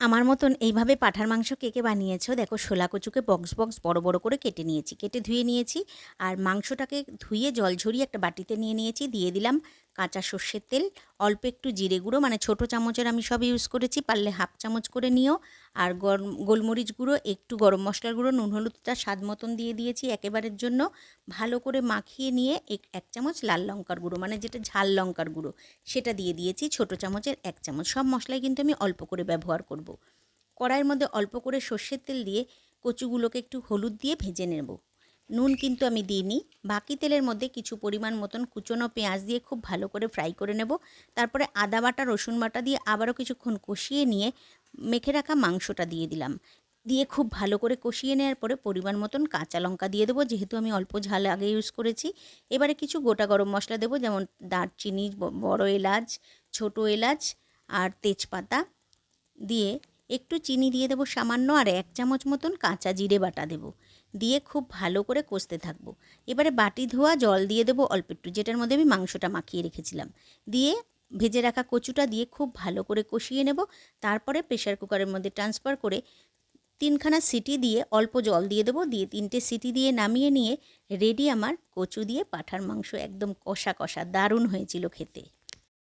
আমার মতন এইভাবে পাঠার মাংস কেকে বানিয়েছো? দেখো শোলা কচুকে বক্স বক্স বড় বড় করে কেটে নিয়েছি। কেটে ধুয়ে নিয়েছি। আর মাংসটাকে ধুয়ে জল ঝরিয়ে একটা বাটিতে নিয়ে নিয়েছি। দিয়ে দিলাম কাঁচা সর্ষের তেল, অল্প একটু জিরে গুঁড়ো মানে ছোটো চামচের আমি সব ইউজ করেছি, পারলে হাফ চামচ করে নিও। আর গরম, গোলমরিচ গুঁড়ো, একটু গরম মশলার গুঁড়ো, নুন হলুদটা স্বাদ মতন দিয়ে দিয়েছি একেবারের জন্য। ভালো করে মাখিয়ে নিয়ে এক এক চামচ লাল লঙ্কার গুঁড়ো মানে যেটা ঝাল লঙ্কার গুঁড়ো, সেটা দিয়ে দিয়েছি ছোটো চামচের এক চামচ। সব মশলাই কিন্তু আমি অল্প করে ব্যবহার করব। কড়াইয়ের মধ্যে অল্প করে সর্ষের তেল দিয়ে কচুগুলোকে একটু হলুদ দিয়ে ভেজে নেব। নুন কিন্তু আমি দিইনি। বাকি তেলের মধ্যে কিছু পরিমাণ মতন কুচনো পেঁয়াজ দিয়ে খুব ভালো করে ফ্রাই করে নেব। তারপরে আদা বাটা, রসুন বাটা দিয়ে আবারও কিছুক্ষণ কষিয়ে নিয়ে মেখে রাখা মাংসটা দিয়ে দিলাম। দিয়ে খুব ভালো করে কষিয়ে নেওয়ার পরে পরিমাণ মতন কাঁচা লঙ্কা দিয়ে দেবো। যেহেতু আমি অল্প ঝাল আগে ইউজ করেছি, এবারে কিছু গোটা গরম মশলা দেবো, যেমন দারচিনি বড় এলাচ, ছোট এলাচ আর তেজপাতা দিয়ে একটু চিনি দিয়ে দেবো সামান্য আর এক চামচ মতন কাঁচা জিরে বাটা দেবো। দিয়ে খুব ভালো করে কষতে থাকব। এবারে বাটি ধোয়া, জল দিয়ে দেবো অল্প একটু, যেটার মধ্যে আমি মাংসটা মাখিয়ে রেখেছিলাম। দিয়ে ভেজে রাখা কচুটা দিয়ে খুব ভালো করে কষিয়ে নেব। তারপরে প্রেশার কুকারের মধ্যে ট্রান্সফার করে তিনখানা সিটি দিয়ে অল্প জল দিয়ে দেবো। দিয়ে তিনটে সিটি দিয়ে নামিয়ে নিয়ে রেডি আমার কচু দিয়ে পাঠার মাংস। একদম কষা কষা, দারুণ হয়েছিল খেতে।